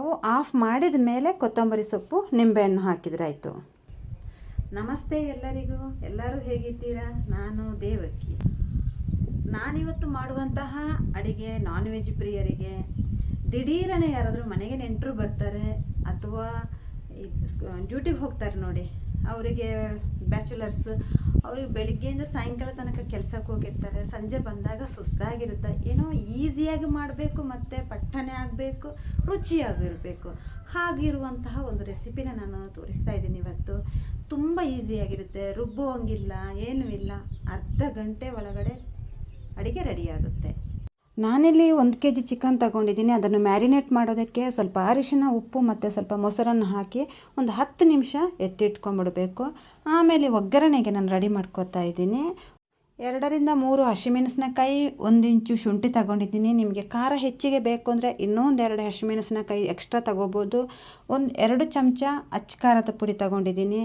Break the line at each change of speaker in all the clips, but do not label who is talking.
ಅವು ಆಫ್ ಮಾಡಿದ ಮೇಲೆ ಕೊತ್ತಂಬರಿ ಸೊಪ್ಪು ನಿಂಬೆಹಣ್ಣು ಹಾಕಿದ್ರೆ ಆಯಿತು. ನಮಸ್ತೆ ಎಲ್ಲರಿಗೂ. ಎಲ್ಲರೂ ಹೇಗಿದ್ದೀರಾ? ನಾನು ದೇವಕ್ಕಿ ನಾನಿವತ್ತು ಮಾಡುವಂತಹ ಅಡಿಗೆ ನಾನ್ ವೆಜ್ ಪ್ರಿಯರಿಗೆ, ದಿಢೀರನೆ ಯಾರಾದರೂ ಮನೆಗೆ ನೆಂಟರು ಬರ್ತಾರೆ ಅಥವಾ ಡ್ಯೂಟಿಗೆ ಹೋಗ್ತಾರೆ ನೋಡಿ, ಅವರಿಗೆ ಬ್ಯಾಚುಲರ್ಸ್ ಅವ್ರಿಗೆ ಬೆಳಿಗ್ಗೆಯಿಂದ ಸಾಯಂಕಾಲ ತನಕ ಕೆಲಸಕ್ಕೆ ಹೋಗಿರ್ತಾರೆ, ಸಂಜೆ ಬಂದಾಗ ಸುಸ್ತಾಗಿರುತ್ತೆ. ಏನೋ ಈಸಿಯಾಗಿ ಮಾಡಬೇಕು, ಮತ್ತು ಪಟ್ಟನೆ ಆಗಬೇಕು, ರುಚಿಯಾಗಿರಬೇಕು. ಹಾಗಿರುವಂತಹ ಒಂದು ರೆಸಿಪಿನ ನಾನು ತೋರಿಸ್ತಾ ಇದ್ದೀನಿ ಇವತ್ತು. ತುಂಬ ಈಸಿಯಾಗಿರುತ್ತೆ, ರುಬ್ಬುವಂಗಿಲ್ಲ, ಏನೂ ಇಲ್ಲ. ಅರ್ಧ ಗಂಟೆ ಒಳಗಡೆ ಅಡುಗೆ ರೆಡಿಯಾಗುತ್ತೆ ನಾನಿಲ್ಲಿ ಒಂದು ಕೆ ಜಿ ಚಿಕನ್ ತಗೊಂಡಿದ್ದೀನಿ. ಅದನ್ನು ಮ್ಯಾರಿನೇಟ್ ಮಾಡೋದಕ್ಕೆ ಸ್ವಲ್ಪ ಅರಿಶಿನ, ಉಪ್ಪು ಮತ್ತು ಸ್ವಲ್ಪ ಮೊಸರನ್ನು ಹಾಕಿ ಒಂದು ಹತ್ತು ನಿಮಿಷ ಎತ್ತಿಟ್ಕೊಂಡ್ಬಿಡಬೇಕು ಆಮೇಲೆ ಒಗ್ಗರಣೆಗೆ ನಾನು ರೆಡಿ ಮಾಡ್ಕೋತಾ ಇದ್ದೀನಿ. ಎರಡರಿಂದ ಮೂರು ಹಸಿಮೆಣಸಿನಕಾಯಿ, ಒಂದು ಇಂಚು ಶುಂಠಿ ತಗೊಂಡಿದ್ದೀನಿ. ನಿಮಗೆ ಖಾರ ಹೆಚ್ಚಿಗೆ ಬೇಕು ಅಂದರೆ ಇನ್ನೊಂದೆರಡು ಹಸಿಮೆಣಸಿನಕಾಯಿ ಎಕ್ಸ್ಟ್ರಾ ತಗೋಬೋದು. ಒಂದು ಎರಡು ಚಮಚ ಅಚ್ಚ ಖಾರದ ಪುಡಿ ತಗೊಂಡಿದ್ದೀನಿ.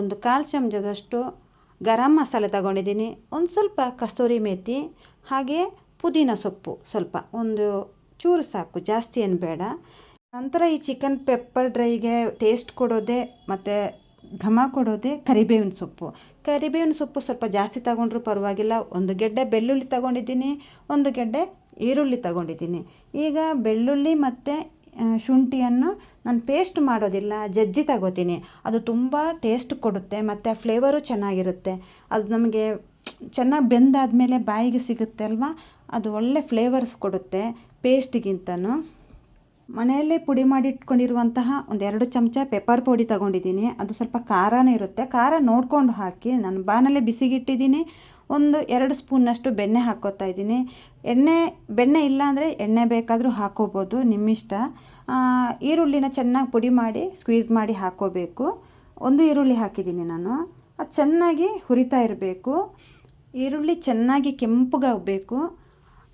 ಒಂದು ಕಾಲು ಚಮಚದಷ್ಟು ಗರಂ ಮಸಾಲೆ ತಗೊಂಡಿದ್ದೀನಿ. ಒಂದು ಸ್ವಲ್ಪ ಕಸ್ತೂರಿ ಮೇಥಿ ಹಾಗೆ ಪುದೀನ ಸೊಪ್ಪು ಸ್ವಲ್ಪ, ಒಂದು ಚೂರು ಸಾಕು, ಜಾಸ್ತಿ ಏನು ಬೇಡ. ನಂತರ ಈ ಚಿಕನ್ ಪೆಪ್ಪರ್ ಡ್ರೈಗೆ ಟೇಸ್ಟ್ ಕೊಡೋದೇ ಮತ್ತು ಘಮ ಕೊಡೋದೇ ಕರಿಬೇವಿನ ಸೊಪ್ಪು. ಕರಿಬೇವಿನ ಸೊಪ್ಪು ಸ್ವಲ್ಪ ಜಾಸ್ತಿ ತಗೊಂಡ್ರೂ ಪರವಾಗಿಲ್ಲ. ಒಂದು ಗೆಡ್ಡೆ ಬೆಳ್ಳುಳ್ಳಿ ತಗೊಂಡಿದ್ದೀನಿ, ಒಂದು ಗೆಡ್ಡೆ ಈರುಳ್ಳಿ ತಗೊಂಡಿದ್ದೀನಿ. ಈಗ ಬೆಳ್ಳುಳ್ಳಿ ಮತ್ತು ಶುಂಠಿಯನ್ನು ನಾನು ಪೇಸ್ಟ್ ಮಾಡೋದಿಲ್ಲ, ಜಜ್ಜಿ ತಗೋತೀನಿ. ಅದು ತುಂಬ ಟೇಸ್ಟ್ ಕೊಡುತ್ತೆ, ಮತ್ತು ಫ್ಲೇವರು ಚೆನ್ನಾಗಿರುತ್ತೆ. ಅದು ನಮಗೆ ಚೆನ್ನಾಗಿ ಬೆಂದಾದಮೇಲೆ ಬಾಯಿಗೆ ಸಿಗುತ್ತೆ ಅಲ್ವಾ? ಅದು ಒಳ್ಳೆ ಫ್ಲೇವರ್ಸ್ ಕೊಡುತ್ತೆ ಪೇಸ್ಟ್ಗಿಂತನೂ ಮನೆಯಲ್ಲೇ ಪುಡಿ ಮಾಡಿ ಇಟ್ಕೊಂಡಿರುವಂತಹ ಒಂದು ಎರಡು ಚಮಚ ಪೆಪ್ಪರ್ ಪುಡಿ ತಗೊಂಡಿದ್ದೀನಿ. ಅದು ಸ್ವಲ್ಪ ಖಾರನೇ ಇರುತ್ತೆ. ಖಾರ ನೋಡಿಕೊಂಡು ಹಾಕಿ, ನಾನು ಬಾಣಲೆ ಬಿಸಿಗಿಟ್ಟಿದ್ದೀನಿ. ಒಂದು ಎರಡು ಸ್ಪೂನ್ನಷ್ಟು ಬೆಣ್ಣೆ ಹಾಕೋತಾ ಇದ್ದೀನಿ. ಎಣ್ಣೆ, ಬೆಣ್ಣೆ ಇಲ್ಲ ಅಂದರೆ ಎಣ್ಣೆ ಬೇಕಾದರೂ ಹಾಕೋಬೋದು, ನಿಮ್ಮಿಷ್ಟ. ಈರುಳ್ಳಿನ ಚೆನ್ನಾಗಿ ಪುಡಿ ಮಾಡಿ ಸ್ಕ್ವೀಸ್ ಮಾಡಿ ಹಾಕ್ಕೋಬೇಕು ಒಂದು ಈರುಳ್ಳಿ ಹಾಕಿದ್ದೀನಿ ನಾನು. ಅದು ಚೆನ್ನಾಗಿ ಹುರಿತಾ ಇರಬೇಕು. ಈರುಳ್ಳಿ ಚೆನ್ನಾಗಿ ಕೆಂಪಗಾಗಬೇಕು.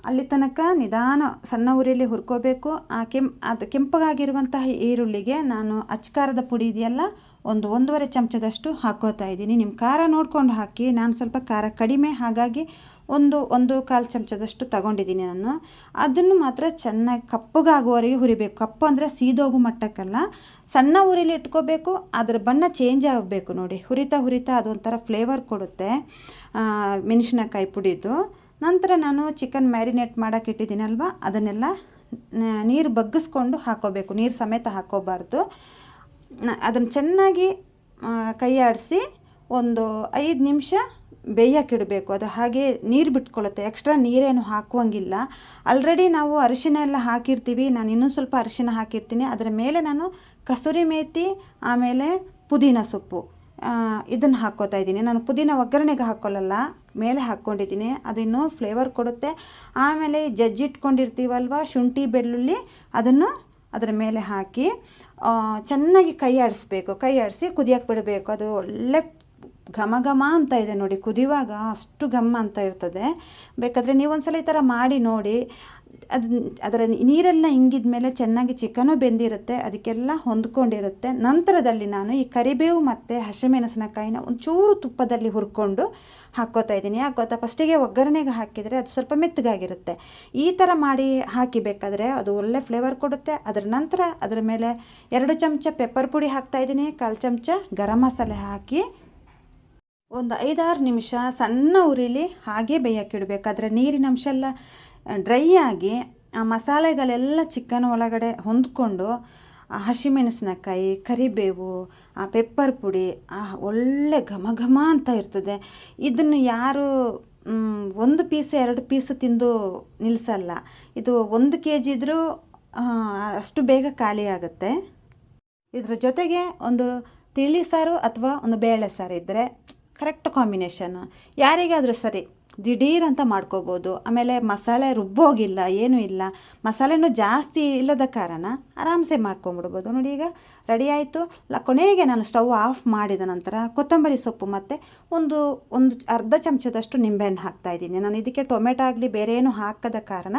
ಅಲ್ಲಿ ತನಕ ನಿಧಾನ ಸಣ್ಣ ಉರಿಯಲ್ಲಿ ಹುರ್ಕೋಬೇಕು. ಆ ಕೆಂಪ್, ಅದು ಕೆಂಪಗಾಗಿರುವಂತಹ ಈರುಳ್ಳಿಗೆ ನಾನು ಅಚ್ಕಾರದ ಪುಡಿ ಇದೆಯಲ್ಲ, ಒಂದು ಒಂದೂವರೆ ಚಮಚದಷ್ಟು ಹಾಕೋತಾ ಇದ್ದೀನಿ. ನಿಮ್ಮ ಖಾರ ನೋಡ್ಕೊಂಡು ಹಾಕಿ, ನಾನು ಸ್ವಲ್ಪ ಖಾರ ಕಡಿಮೆ ಹಾಗಾಗಿ ಒಂದು ಒಂದು ಕಾಲು ಚಮಚದಷ್ಟು ತಗೊಂಡಿದ್ದೀನಿ ನಾನು. ಅದನ್ನು ಮಾತ್ರ ಚೆನ್ನಾಗಿ ಕಪ್ಪಗಾಗುವವರೆಗೆ ಹುರಿಬೇಕು. ಕಪ್ಪು ಅಂದರೆ ಸೀದೋಗು ಮಟ್ಟಕ್ಕಲ್ಲ. ಸಣ್ಣ ಉರಿಲಿ ಇಟ್ಕೋಬೇಕು, ಅದರ ಬಣ್ಣ ಚೇಂಜ್ ಆಗಬೇಕು ನೋಡಿ. ಹುರಿತಾ ಹುರಿತಾ ಅದೊಂಥರ ಫ್ಲೇವರ್ ಕೊಡುತ್ತೆ. ಮೆಣಸಿನಕಾಯಿ ಪುಡಿದು. ನಂತರ ನಾನು ಚಿಕನ್ ಮ್ಯಾರಿನೇಟ್ ಮಾಡೋಕೆ ಇಟ್ಟಿದ್ದೀನಲ್ವ? ಅದನ್ನೆಲ್ಲ ನೀರು ಬಗ್ಗಿಸ್ಕೊಂಡು ಹಾಕೋಬೇಕು. ನೀರು ಸಮೇತ ಹಾಕೋಬಾರ್ದು. ಅದನ್ನು ಚೆನ್ನಾಗಿ ಕೈಯಾಡಿಸಿ ಒಂದು ಐದು ನಿಮಿಷ ಬೇಯಕ್ಕಿಡಬೇಕು ಅದು ಹಾಗೆ ನೀರು ಬಿಟ್ಕೊಳ್ಳುತ್ತೆ. ಎಕ್ಸ್ಟ್ರಾ ನೀರೇನು ಹಾಕುವಂಗಿಲ್ಲ. ಆಲ್ರೆಡಿ ನಾವು ಅರಿಶಿನ ಎಲ್ಲ ಹಾಕಿರ್ತೀವಿ. ನಾನು ಇನ್ನೂ ಸ್ವಲ್ಪ ಅರಿಶಿನ ಹಾಕಿರ್ತೀನಿ. ಅದರ ಮೇಲೆ ನಾನು ಕಸೂರಿ ಮೇಥಿ ಆಮೇಲೆ ಪುದೀನ ಸೊಪ್ಪು ಇದನ್ನು ಹಾಕ್ಕೋತಾ ಇದ್ದೀನಿ. ನಾನು ಪುದೀನ ಒಗ್ಗರಣೆಗೆ ಹಾಕ್ಕೊಳ್ಳಲ್ಲ ಮೇಲೆ ಹಾಕ್ಕೊಂಡಿದ್ದೀನಿ. ಅದು ಇನ್ನೂ ಫ್ಲೇವರ್ ಕೊಡುತ್ತೆ. ಆಮೇಲೆ ಜಜ್ಜಿಟ್ಕೊಂಡಿರ್ತೀವಲ್ವ ಶುಂಠಿ, ಬೆಳ್ಳುಳ್ಳಿ, ಅದನ್ನು ಅದರ ಮೇಲೆ ಹಾಕಿ ಚೆನ್ನಾಗಿ ಕೈ ಆಡಿಸ್ಬೇಕು. ಕೈ ಆಡಿಸಿ ಕುದಿಯಕ್ಕೆ ಬಿಡಬೇಕು. ಅದು ಒಳ್ಳೆ ಘಮ ಘಮ ಅಂತ ಇದೆ ನೋಡಿ, ಕುದಿಯುವಾಗ ಅಷ್ಟು ಘಮ ಅಂತ ಇರ್ತದೆ. ಬೇಕಾದರೆ ನೀವು ಒಂದ್ಸಲ ಈ ಥರ ಮಾಡಿ ನೋಡಿ. ಅದು ಅದರ ನೀರೆಲ್ಲ ಹಿಂಗಿದ ಮೇಲೆ ಚೆನ್ನಾಗಿ ಚಿಕನು ಬೆಂದಿರುತ್ತೆ, ಅದಕ್ಕೆಲ್ಲ ಹೊಂದ್ಕೊಂಡಿರುತ್ತೆ. ನಂತರದಲ್ಲಿ ನಾನು ಈ ಕರಿಬೇವು ಮತ್ತು ಹಸಿಮೆಣಸಿನಕಾಯಿನ ಒಂಚೂರು ತುಪ್ಪದಲ್ಲಿ ಹುರ್ಕೊಂಡು ಹಾಕ್ಕೋತಾ ಇದ್ದೀನಿ. ಯಾಕೆ ಗೊತ್ತಾ? ಫಸ್ಟಿಗೆ ಒಗ್ಗರಣೆಗೆ ಹಾಕಿದರೆ ಅದು ಸ್ವಲ್ಪ ಮೆತ್ತಗಾಗಿರುತ್ತೆ. ಈ ಥರ ಮಾಡಿ ಹಾಕಿಬೇಕಾದ್ರೆ ಅದು ಒಳ್ಳೆ ಫ್ಲೇವರ್ ಕೊಡುತ್ತೆ. ಅದರ ನಂತರ ಅದರ ಮೇಲೆ ಎರಡು ಚಮಚ ಪೆಪ್ಪರ್ ಪುಡಿ ಹಾಕ್ತಾ ಇದ್ದೀನಿ. ಕಾಲು ಚಮಚ ಗರಂ ಮಸಾಲೆ ಹಾಕಿ ಒಂದು ಐದಾರು ನಿಮಿಷ ಸಣ್ಣ ಉರಿಲಿ ಹಾಗೆ ಬೇಯೋಕ್ಕಿಡಬೇಕು ಅದರ ನೀರಿನ ಅಂಶ ಎಲ್ಲ ಡ್ರೈ ಆಗಿ ಆ ಮಸಾಲೆಗಳೆಲ್ಲ ಚಿಕನ್ ಒಳಗಡೆ ಹೊಂದ್ಕೊಂಡು ಆ ಹಸಿಮೆಣಸಿನಕಾಯಿ, ಕರಿಬೇವು, ಆ ಪೆಪ್ಪರ್ ಪುಡಿ, ಆ ಒಳ್ಳೆ ಘಮ ಘಮ ಅಂತ ಇರ್ತದೆ. ಇದನ್ನು ಯಾರು ಒಂದು ಪೀಸ್ ಎರಡು ಪೀಸ್ ತಿಂದು ನಿಲ್ಲಿಸಲ್ಲ ಇದು ಒಂದು ಕೆ ಜಿ ಇದ್ದರೂ ಅಷ್ಟು ಬೇಗ ಖಾಲಿ ಆಗುತ್ತೆ. ಇದರ ಜೊತೆಗೆ ಒಂದು ತಿಳಿ ಸಾರು ಅಥವಾ ಒಂದು ಬೇಳೆ ಸಾರು ಇದ್ದರೆ ಕರೆಕ್ಟ್ ಕಾಂಬಿನೇಷನ್. ಯಾರಿಗಾದರೂ ಸರಿ, ದಿಢೀರ್ ಅಂತ ಮಾಡ್ಕೋಬೋದು. ಆಮೇಲೆ ಮಸಾಲೆ ರುಬ್ಬೋಗಿಲ್ಲ, ಏನೂ ಇಲ್ಲ. ಮಸಾಲೆನೂ ಜಾಸ್ತಿ ಇಲ್ಲದ ಕಾರಣ ಆರಾಮ್ಸೆ ಮಾಡ್ಕೊಂಬಿಡ್ಬೋದು. ನೋಡಿ ಈಗ ರೆಡಿ ಆಯಿತು. ಕೊನೆಗೆ ನಾನು ಸ್ಟವ್ ಆಫ್ ಮಾಡಿದ ನಂತರ ಕೊತ್ತಂಬರಿ ಸೊಪ್ಪು ಮತ್ತು ಒಂದು ಒಂದು ಅರ್ಧ ಚಮಚದಷ್ಟು ನಿಂಬೆಹಣ್ಣು ಹಾಕ್ತಾಯಿದ್ದೀನಿ ನಾನು ಇದಕ್ಕೆ ಟೊಮೆಟೊ ಆಗಲಿ ಬೇರೆ ಏನು ಹಾಕದ ಕಾರಣ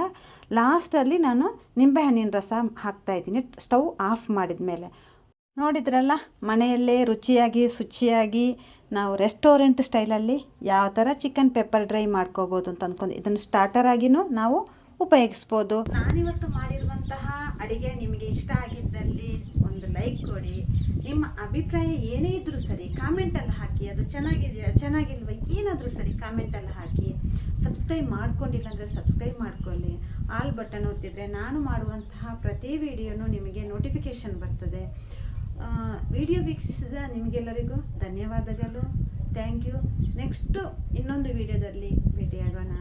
ಲಾಸ್ಟಲ್ಲಿ ನಾನು ನಿಂಬೆಹಣ್ಣಿನ ರಸ ಹಾಕ್ತಾಯಿದ್ದೀನಿ ಸ್ಟವ್ ಆಫ್ ಮಾಡಿದ ಮೇಲೆ ನೋಡಿದ್ರಲ್ಲ, ಮನೆಯಲ್ಲೇ ರುಚಿಯಾಗಿ, ಶುಚಿಯಾಗಿ ನಾವು ರೆಸ್ಟೋರೆಂಟ್ ಸ್ಟೈಲಲ್ಲಿ ಯಾವ ಥರ ಚಿಕನ್ ಪೆಪ್ಪರ್ ಡ್ರೈ ಮಾಡ್ಕೋಬೋದು ಅಂತ ಅಂದ್ಕೊಂಡು ಇದನ್ನು ಸ್ಟಾರ್ಟರ್ ಆಗಿನೂ ನಾವು ಉಪಯೋಗಿಸ್ಬೋದು. ನಾನಿವತ್ತು ಮಾಡಿರುವಂತಹ ಅಡುಗೆ ನಿಮಗೆ ಇಷ್ಟ ಆಗಿದ್ದಲ್ಲಿ ಒಂದು ಲೈಕ್ ಕೊಡಿ. ನಿಮ್ಮ ಅಭಿಪ್ರಾಯ ಏನೇ ಇದ್ರೂ ಸರಿ ಕಾಮೆಂಟಲ್ಲಿ ಹಾಕಿ. ಅದು ಚೆನ್ನಾಗಿದೆಯಾ, ಚೆನ್ನಾಗಿಲ್ವ, ಏನಾದರೂ ಸರಿ ಕಾಮೆಂಟಲ್ಲಿ ಹಾಕಿ. ಸಬ್ಸ್ಕ್ರೈಬ್ ಮಾಡ್ಕೊಂಡಿಲ್ಲ ಅಂದರೆ ಸಬ್ಸ್ಕ್ರೈಬ್ ಮಾಡ್ಕೊಳ್ಳಿ. ಆಲ್ ಬಟನ್ ಒತ್ತಿದ್ರೆ ನಾನು ಮಾಡುವಂತಹ ಪ್ರತಿ ವಿಡಿಯೋನು ನಿಮಗೆ ನೋಟಿಫಿಕೇಷನ್ ಬರ್ತದೆ. ವಿಡಿಯೋ ವೀಕ್ಷಿಸಿದ ನಿಮಗೆಲ್ಲರಿಗೂ ಧನ್ಯವಾದಗಳು. ಥ್ಯಾಂಕ್ ಯು ನೆಕ್ಸ್ಟು ಇನ್ನೊಂದು ವಿಡಿಯೋದಲ್ಲಿ ಭೇಟಿಯಾಗೋಣ.